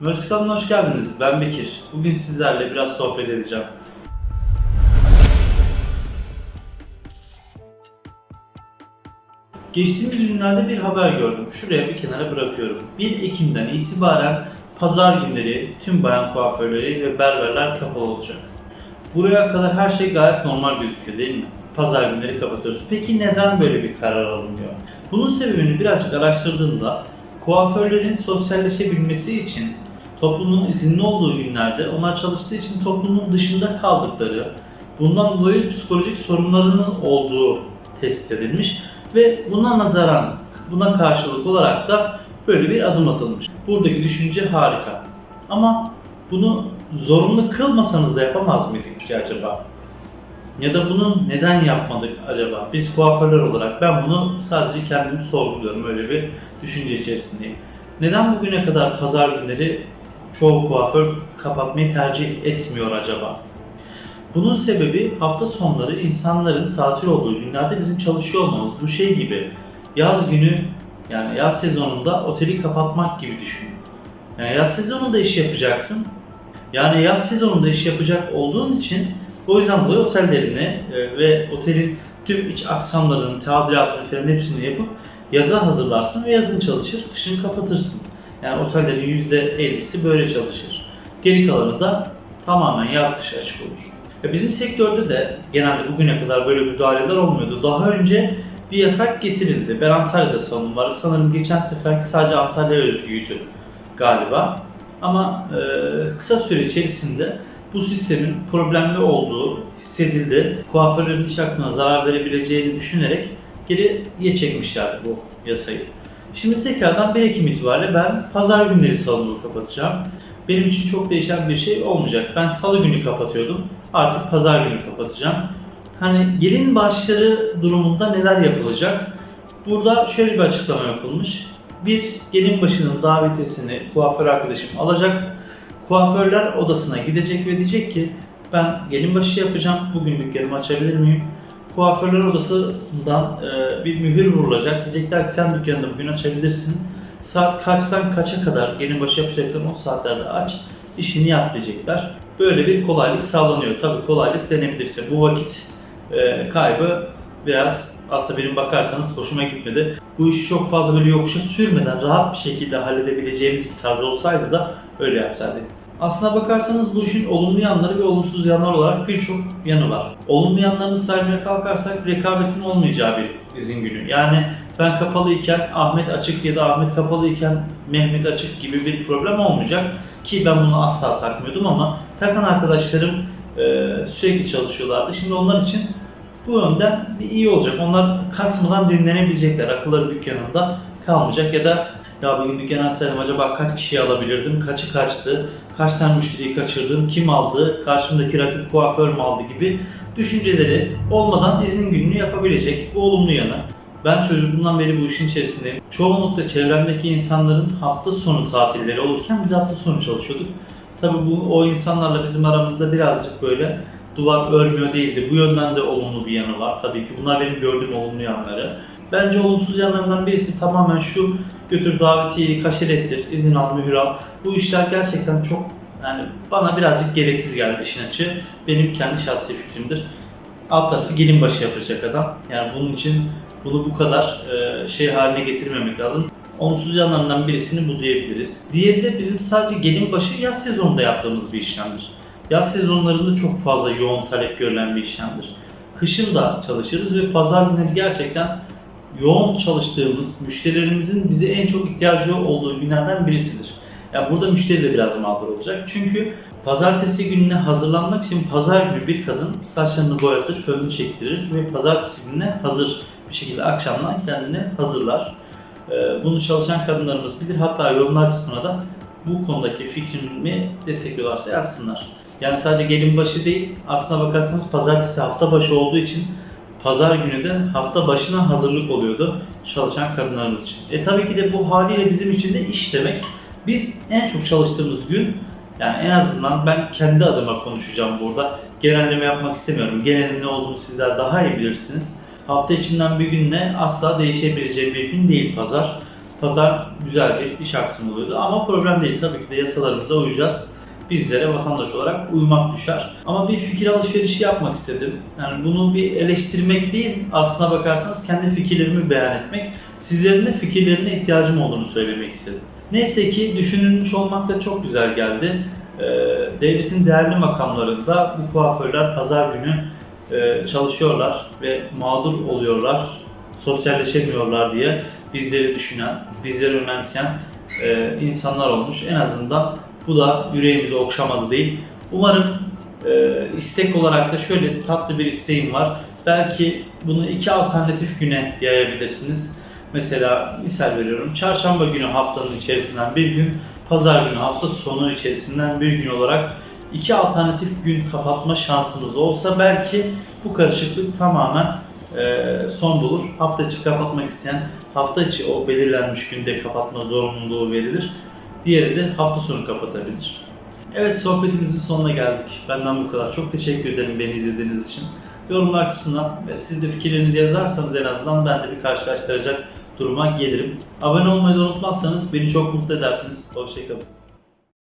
Mühendislik alanına hoş geldiniz. Ben Bekir. Bugün sizlerle biraz sohbet edeceğim. Geçtiğimiz günlerde bir haber gördüm. Şuraya bir kenara bırakıyorum. 1 Ekim'den itibaren pazar günleri tüm bayan kuaförleri ve berberler kapalı olacak. Buraya kadar her şey gayet normal gözüküyor değil mi? Pazar günleri kapatıyoruz. Peki neden böyle bir karar alınıyor? Bunun sebebini birazcık araştırdığımda kuaförlerin sosyalleşebilmesi için toplumun izinli olduğu günlerde onlar çalıştığı için toplumun dışında kaldıkları, bundan dolayı psikolojik sorunlarının olduğu tespit edilmiş ve buna nazaran, buna karşılık olarak da böyle bir adım atılmış. Buradaki düşünce harika. Ama bunu zorunlu kılmasanız da yapamaz mıydık ki acaba? Ya da bunu neden yapmadık acaba? Biz kuaförler olarak ben bunu sadece kendim sorguluyorum. Öyle bir düşünce içerisindeyim. Neden bugüne kadar pazar günleri çoğu kuaför kapatmayı tercih etmiyor acaba? Bunun sebebi hafta sonları insanların tatil olduğu günlerde bizim çalışıyor olmamız. Bu şey gibi yaz günü yani yaz sezonunda oteli kapatmak gibi düşün. Yani yaz sezonunda iş yapacaksın. Yani yaz sezonunda iş yapacak olduğun için o yüzden dolayı otellerini e, ve otelin tüm iç aksamlarını, tadilatını falan hepsini yapıp yaza hazırlarsın ve yazın çalışır, kışın kapatırsın. Yani otellerin %50'si böyle çalışır. Geri kalanı da tamamen yaz kış açık olur. Ve bizim sektörde de genelde bugüne kadar böyle müdahaleler olmuyordu. Daha önce bir yasak getirildi. Ben Antalya'da sanırım var. Sanırım geçen seferki sadece Antalya'ya özgüydü galiba. Ama e, kısa süre içerisinde bu sistemin problemli olduğu hissedildi. Kuaförlerin iş hakkına zarar verebileceğini düşünerek geriye çekmişlerdi bu yasayı. Şimdi tekrardan 1 Ekim itibariyle ben pazar günleri salonumu kapatacağım. Benim için çok değişen bir şey olmayacak. Ben salı günü kapatıyordum. Artık pazar günü kapatacağım. Hani gelin başları durumunda neler yapılacak? Burada şöyle bir açıklama yapılmış. Bir gelin başının davetiyesini kuaför arkadaşım alacak. Kuaförler odasına gidecek ve diyecek ki ben gelin başı yapacağım. Bugün dükkanımı açabilir miyim? Kuaförler odasından e, bir mühür vurulacak. Diyecekler ki sen dükkanını bugün açabilirsin. Saat kaçtan kaça kadar gelin başı yapacaksan o saatlerde aç. işini yap diyecekler. Böyle bir kolaylık sağlanıyor. Tabii kolaylık denebilirse bu vakit e, kaybı biraz aslında benim bakarsanız hoşuma gitmedi. Bu işi çok fazla böyle yokuşa sürmeden rahat bir şekilde halledebileceğimiz bir tarz olsaydı da öyle yapsaydık. Aslına bakarsanız bu işin olumlu yanları ve olumsuz yanlar olarak birçok yanı var. Olumlu yanlarını saymaya kalkarsak rekabetin olmayacağı bir izin günü. Yani ben kapalı iken Ahmet açık ya da Ahmet kapalı iken Mehmet açık gibi bir problem olmayacak. Ki ben bunu asla takmıyordum ama takan arkadaşlarım e, sürekli çalışıyorlardı. Şimdi onlar için bu yönden bir iyi olacak. Onlar kasmadan dinlenebilecekler. Akılları dükkanında kalmayacak ya da ya bugün dükkan açsaydım acaba kaç kişiyi alabilirdim, kaçı kaçtı, kaç tane müşteriyi kaçırdım, kim aldı, karşımdaki rakip kuaför mü aldı gibi düşünceleri olmadan izin gününü yapabilecek. Bu olumlu yanı. Ben çocukluğumdan beri bu işin içerisindeyim. Çoğunlukla çevremdeki insanların hafta sonu tatilleri olurken biz hafta sonu çalışıyorduk. Tabii bu o insanlarla bizim aramızda birazcık böyle duvar örmüyor değildi. Bu yönden de olumlu bir yanı var. Tabii ki bunlar benim gördüğüm olumlu yanları. Bence olumsuz yanlarından birisi tamamen şu götür davetiyeyi kaşer ettir, izin al, mühür al. Bu işler gerçekten çok yani bana birazcık gereksiz geldi işin açığı. Benim kendi şahsi fikrimdir. Alt tarafı gelin başı yapacak adam. Yani bunun için bunu bu kadar e, şey haline getirmemek lazım. Olumsuz yanlarından birisini bu diyebiliriz. Diğeri de bizim sadece gelin başı yaz sezonunda yaptığımız bir işlemdir. Yaz sezonlarında çok fazla yoğun talep görülen bir işlemdir. Kışın da çalışırız ve pazar günleri gerçekten yoğun çalıştığımız, müşterilerimizin bize en çok ihtiyacı olduğu günlerden birisidir. Yani burada müşteri de biraz mağdur olacak. Çünkü pazartesi gününe hazırlanmak için pazar günü bir kadın saçlarını boyatır, fönünü çektirir ve pazartesi gününe hazır bir şekilde akşamdan kendini hazırlar. Ee, Bunu çalışan kadınlarımız bilir. Hatta yorumlar kısmına da bu konudaki fikrimi destekliyorlarsa yazsınlar. Yani sadece gelin başı değil, aslına bakarsanız pazartesi hafta başı olduğu için pazar günü de hafta başına hazırlık oluyordu çalışan kadınlarımız için. E tabii ki de bu haliyle bizim için de iş demek. Biz en çok çalıştığımız gün, yani en azından ben kendi adıma konuşacağım burada. Genelleme yapmak istemiyorum. Genelin ne olduğunu sizler daha iyi bilirsiniz. Hafta içinden bir günle asla değişebileceği bir gün değil pazar. pazar güzel bir iş aksımı oluyordu. Ama problem değil tabii ki de yasalarımıza uyacağız. Bizlere vatandaş olarak uymak düşer. Ama bir fikir alışverişi yapmak istedim. Yani bunu bir eleştirmek değil, aslına bakarsanız kendi fikirlerimi beyan etmek, sizlerin de fikirlerine ihtiyacım olduğunu söylemek istedim. Neyse ki düşünülmüş olmak da çok güzel geldi. Ee, devletin değerli makamlarında bu kuaförler pazar günü e, çalışıyorlar ve mağdur oluyorlar, sosyalleşemiyorlar diye bizleri düşünen, bizleri önemseyen e, insanlar olmuş. En azından bu da yüreğimizi okşamadı değil. Umarım e, istek olarak da şöyle tatlı bir isteğim var. Belki bunu iki alternatif güne yayabilirsiniz. Mesela misal veriyorum. Çarşamba günü haftanın içerisinden bir gün, pazar günü hafta sonu içerisinden bir gün olarak iki alternatif gün kapatma şansımız olsa belki bu karışıklık tamamen e, son bulur. Hafta içi kapatmak isteyen hafta içi o belirlenmiş günde kapatma zorunluluğu verilir. Diğeri de hafta sonu kapatabilir. Evet sohbetimizin sonuna geldik. Benden bu kadar. Çok teşekkür ederim beni izlediğiniz için. Yorumlar kısmına siz de fikirlerinizi yazarsanız en azından ben de bir karşılaştıracak duruma gelirim. Abone olmayı unutmazsanız beni çok mutlu edersiniz. Hoşçakalın.